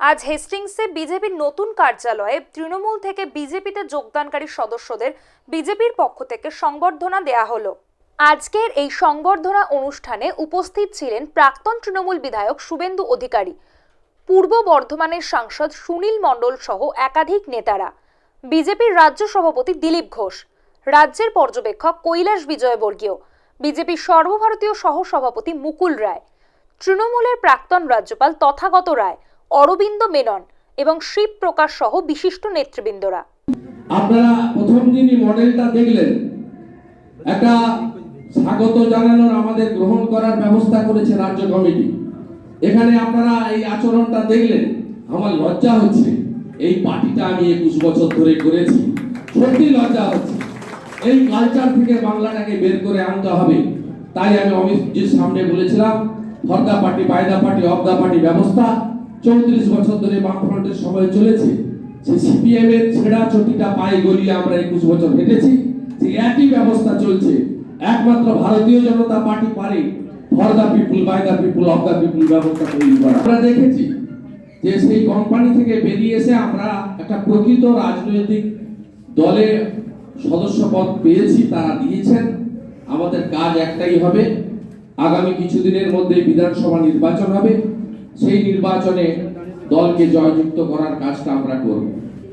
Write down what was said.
আজ হেস্টিংসে বিজেপির নতুন কার্যালয়ে তৃণমূল থেকে বিজেপিতে যোগদানকারী সদস্যদের বিজেপির পক্ষ থেকে সংবর্ধনা দেয়া হলো। আজকের এই সংবর্ধনা অনুষ্ঠানে উপস্থিত ছিলেন প্রাক্তন তৃণমূল বিধায়ক শুভেন্দু অধিকারী, পূর্ব বর্ধমানের সাংসদ সুনীল মণ্ডল সহ একাধিক নেতারা। বিজেপির রাজ্য সভাপতি দিলীপ ঘোষ, রাজ্যের পর্যবেক্ষক কৈলাস বিজয়বর্গীয়, বিজেপির সর্বভারতীয় সহ সভাপতি মুকুল রায়, তৃণমূলের প্রাক্তন রাজ্যপাল তথাগত রায় অরবিন্দ মেনন এবং শিব প্রকাশ সহ বিশিষ্ট নেতৃবৃন্দরা। আপনারা প্রথম দিনই মডেলটা দেখলেন। একটা স্বাগত জানানোর আমাদের গ্রহণ করার ব্যবস্থা করেছে রাজ্য কমিটি। এখানে আপনারা এই আচরণটা দেখলেন। আমার লজ্জা হচ্ছে। এই পার্টিটা আমি একুশ বছর ধরে করেছি। সত্যি লজ্জা হচ্ছে। এই কালচার থেকে বাংলাটাকে বের করে আনতে হবে। তাই আমি অমিতজির সামনে বলেছিলাম for the party by the party, of the party ব্যবস্থা। চৌত্রিশ বছর ধরে বামফ্রন্টের সময় চলেছে সে সিপিএম এর ছেঁড়া চটিটা পায়ে গলিয়ে আমরা একুশ বছর হেঁটেছি, যে একই ব্যবস্থা চলছে। একমাত্র ভারতীয় জনতা পার্টি পারে for the people, by the people, of the people ব্যবস্থা তৈরি করা। আমরা দেখেছি যে সেই কোম্পানি থেকে বেরিয়ে এসে আমরা একটা প্রকৃত রাজনৈতিক দলে সদস্য পদ পেয়েছি, তারা দিয়েছেন। আমাদের কাজ একটাই হবে, আগামী কিছুদিনের মধ্যে বিধানসভা নির্বাচন হবে। সেই নির্বাচনে দলকে জয়যুক্ত করার কাজটা আমরা করব।